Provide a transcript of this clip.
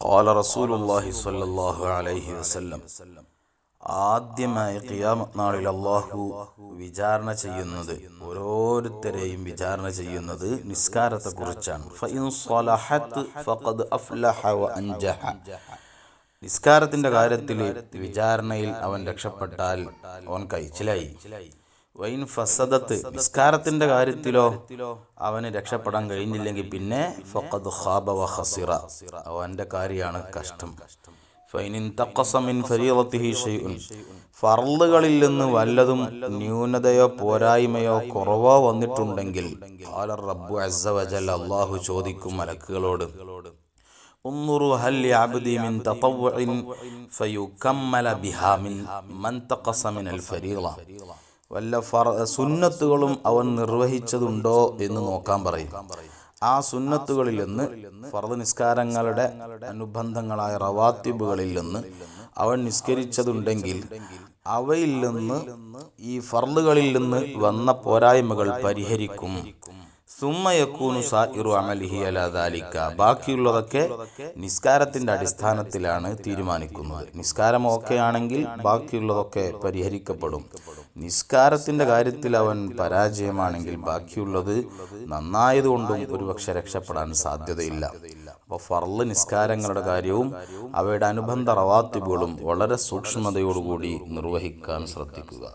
قال رسول الله صلى الله عليه وسلم ആദ്യമായി ഖിയാമത്ത് നാളിൽ അള്ളാഹു വിചാരണ ചെയ്യുന്നത് ഓരോരുത്തരെയും വിചാരണ ചെയ്യുന്നത് നിസ്കാരത്തെക്കുറിച്ചാണ് ഫഇൻ സ്വലഹത്ത് ഫഖദ് അഫ്ലഹ വ അൻജഹ നിസ്കാരത്തിന്റെ കാര്യത്തിൽ വിചാരണയിൽ അവൻ രക്ഷപ്പെട്ടാൽ അവൻ കഴിച്ചിലായി വൈൻ ഫസദത്ത് നിസ്കാരത്തിന്റെ കാര്യത്തിലോ അവന് രക്ഷപ്പെടാൻ കഴിഞ്ഞില്ലെങ്കിൽ പിന്നെ ഫഖദ് ഖാബ വ ഖസിറ അവന്റെ കാര്യമാണ് കഷ്ടം ഫൈനിൻ തഖസമിൻ ഫരീളത്തിഹി ഷൈഉൻ ഫർളുകളിൽ നിന്ന് വല്ലതും ന്യൂനതയോ പോരായ്മയോ കുറവോ വന്നിട്ടുണ്ടെങ്കിൽ ഖാല റബ്ബു അസ്സ വജൽ അല്ലാഹു ചോദിക്കും മലക്കുകളോട് انظروا هل لعبدي من تطوع فيكمل بها من من تقص من الفريضة വല്ല ഫർ സുന്നത്തുകളും അവൻ നിർവഹിച്ചതുണ്ടോ എന്ന് നോക്കാൻ പറയും. ആ സുന്നത്തുകളിൽ നിന്ന് ഫർദ് നിസ്കാരങ്ങളുടെ അനുബന്ധങ്ങളായ റവാത്തിബുകളിൽ നിന്ന് അവൻ നിസ്കരിച്ചതുണ്ടെങ്കിൽ അവയിൽ നിന്ന് ഈ ഫർദുകളിൽ നിന്ന് വന്ന പോരായ്മകൾ പരിഹരിക്കും. സുമ്മയക്കൂനു സാഹിറു അമലിഹി അലാദാലിക്ക ബാക്കിയുള്ളതൊക്കെ നിസ്കാരത്തിന്റെ അടിസ്ഥാനത്തിലാണ് തീരുമാനിക്കുന്നത്. നിസ്കാരം ഓക്കെ ആണെങ്കിൽ ബാക്കിയുള്ളതൊക്കെ പരിഹരിക്കപ്പെടും. നിസ്കാരത്തിന്റെ കാര്യത്തിൽ അവൻ പരാജയമാണെങ്കിൽ ബാക്കിയുള്ളത് നന്നായതുകൊണ്ടും ഒരുപക്ഷെ രക്ഷപ്പെടാൻ സാധ്യതയില്ല. അപ്പോൾ ഫർൾ നിസ്കാരങ്ങളുടെ കാര്യവും അവയുടെ അനുബന്ധ റവാത്തിബുകളും വളരെ സൂക്ഷ്മതയോടുകൂടി നിർവഹിക്കാൻ ശ്രദ്ധിക്കുക.